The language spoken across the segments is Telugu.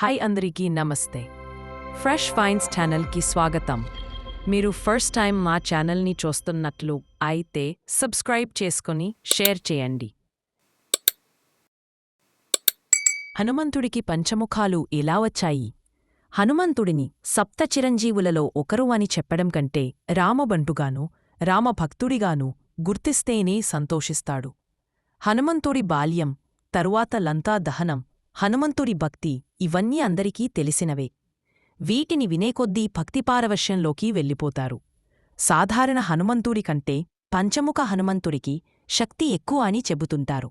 హాయ్ అందరికీ నమస్తే. ఫ్రెష్ ఫైన్స్ ఛానల్కి స్వాగతం. మీరు ఫస్ట్ టైం మా ఛానల్ని చూస్తున్నట్లు అయితే సబ్స్క్రైబ్ చేసుకొని షేర్ చేయండి. హనుమంతుడికి పంచముఖాలు ఎలా వచ్చాయి? హనుమంతుడిని సప్త చిరంజీవులలో ఒకరు అని చెప్పడం కంటే రామబంటుగాను రామభక్తుడిగాను గుర్తిస్తేనే సంతోషిస్తాడు. హనుమంతుడి బాల్యం తరువాత లంతా దహనం హనుమంతుడి భక్తి ఇవన్నీ అందరికీ తెలిసినవే. వీటిని వినేకొద్దీ భక్తిపారవశ్యంలోకి వెళ్ళిపోతారు. సాధారణ హనుమంతుడి కంటే పంచముఖ హనుమంతుడికి శక్తి ఎక్కువ అని చెబుతుంటారు.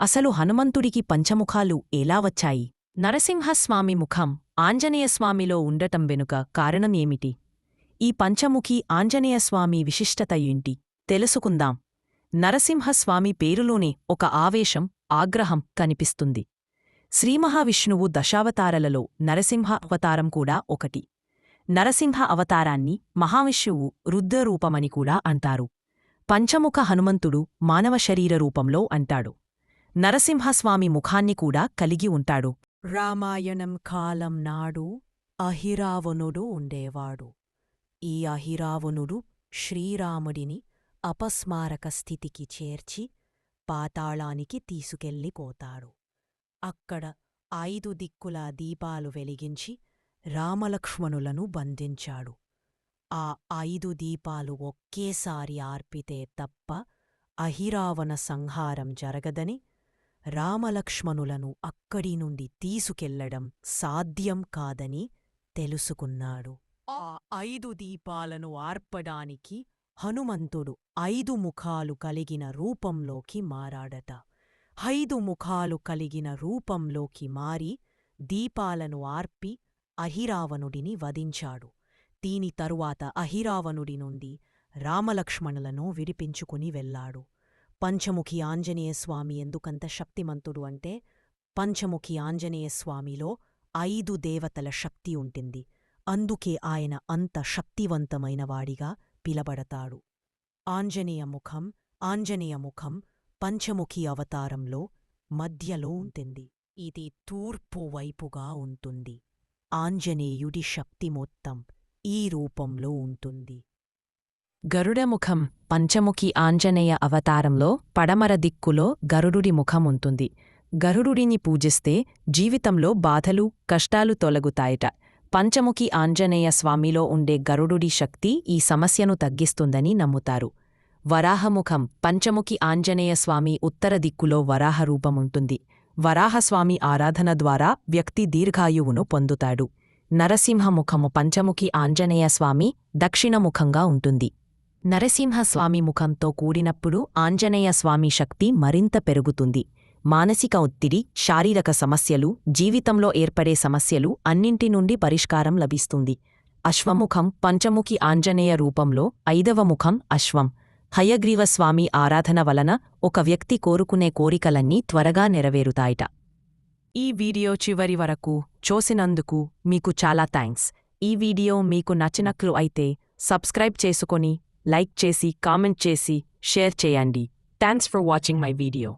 అసలు హనుమంతుడికి పంచముఖాలు ఎలా వచ్చాయి? నరసింహస్వామి ముఖం ఆంజనేయస్వామిలో ఉండటం వెనుక కారణం ఏమిటి ఈ పంచముఖి ఆంజనేయస్వామి విశిష్టత ఏంటి? తెలుసుకుందాం. నరసింహస్వామి పేరులోనే ఒక ఆవేశం ఆగ్రహం కనిపిస్తుంది. శ్రీమహావిష్ణువు దశావతారలలో నరసింహ అవతారం కూడా ఒకటి. నరసింహ అవతారాన్ని మహావిష్ణువు రుద్రరూపమని కూడా అంటారు. పంచముఖ హనుమంతుడు మానవ శరీర రూపంలో అంటాడు. నరసింహస్వామి ముఖాన్ని కూడా కలిగి ఉంటాడు. రామాయణం కాలం నాడు అహిరావణుడు ఉండేవాడు. ఈ అహిరావణుడు శ్రీరాముడిని అపస్మారక స్థితికి చేర్చి పాతాళానికి తీసుకెళ్ళిపోతాడు. అక్కడ ఐదు దిక్కులా దీపాలు వెలిగించి రామలక్ష్మణులను బంధించాడు. ఆ ఐదు దీపాలు ఒకేసారి ఆర్పితే తప్ప అహిరావణ సంహారం జరగదని రామలక్ష్మణులను అక్కడి నుండి తీసుకెళ్ళడం సాధ్యం కాదని తెలుసుకున్నాడు. ఆ ఐదు దీపాలను ఆర్పడానికి హనుమంతుడు ఐదు ముఖాలు కలిగిన రూపంలోకి మారాడట. ఐదు ముఖాలు కలిగిన రూపంలోకి మారి దీపాలను ఆర్పి అహిరావణుడిని వధించాడు. దీని తరువాత అహిరావణుడి నుండి రామలక్ష్మణులను విడిపించుకుని వెళ్ళాడు. పంచముఖి ఆంజనేయస్వామి ఎందుకంత శక్తిమంతుడు అంటే పంచముఖి ఆంజనేయస్వామిలో ఐదు దేవతల శక్తి ఉంటుంది. అందుకే ఆయన అంత శక్తివంతమైనవాడిగా పిలబడతాడు. ఆంజనేయ ముఖం ఆంజనేయ ముఖం పంచముఖి అవతారంలో మధ్యలో ఉంటుంది. ఇది తూర్పు వైపుగా ఉంటుంది. ఆంజనేయుడి శక్తి మొత్తం ఈ రూపంలో ఉంటుంది. గరుడముఖం పంచముఖి ఆంజనేయ అవతారంలో పడమర దిక్కులో గరుడుడి ముఖం ఉంటుంది. గరుడుడిని పూజిస్తే జీవితంలో బాధలు కష్టాలు తొలగుతాయట. పంచముఖి ఆంజనేయ స్వామిలో ఉండే గరుడుడి శక్తి ఈ సమస్యను తగ్గిస్తుందని నమ్ముతారు. వరాహముఖం పంచముఖి ఆంజనేయ స్వామి ఉత్తర దిక్కులో వరాహ రూపముంటుంది వరాహస్వామి ఆరాధన ద్వారా వ్యక్తి దీర్ఘాయువును పొందుతాడు. నరసింహముఖము పంచముఖి ఆంజనేయ స్వామి దక్షిణముఖంగా ఉంటుంది. నరసింహస్వామి ముఖంతో కూడినప్పుడు ఆంజనేయ స్వామి శక్తి మరింత పెరుగుతుంది. మానసిక ఒత్తిడి శారీరక సమస్యలు జీవితంలో ఏర్పడే సమస్యలు అన్నింటి నుండి పరిష్కారం లభిస్తుంది. అశ్వముఖం పంచముఖి ఆంజనేయ రూపంలో ఐదవ ముఖం అశ్వం. హయగ్రీవస్వామి ఆరాధన వలన ఒక వ్యక్తి కోరుకునే కోరికలన్నీ త్వరగా నెరవేరుతాయట. ఈ వీడియో చివరి వరకు చూసినందుకు మీకు చాలా థ్యాంక్స్. ఈ వీడియో మీకు నచ్చినట్లు అయితే సబ్స్క్రైబ్ చేసుకొని లైక్ చేసి కామెంట్ చేసి షేర్ చేయండి. Thanks for watching my video.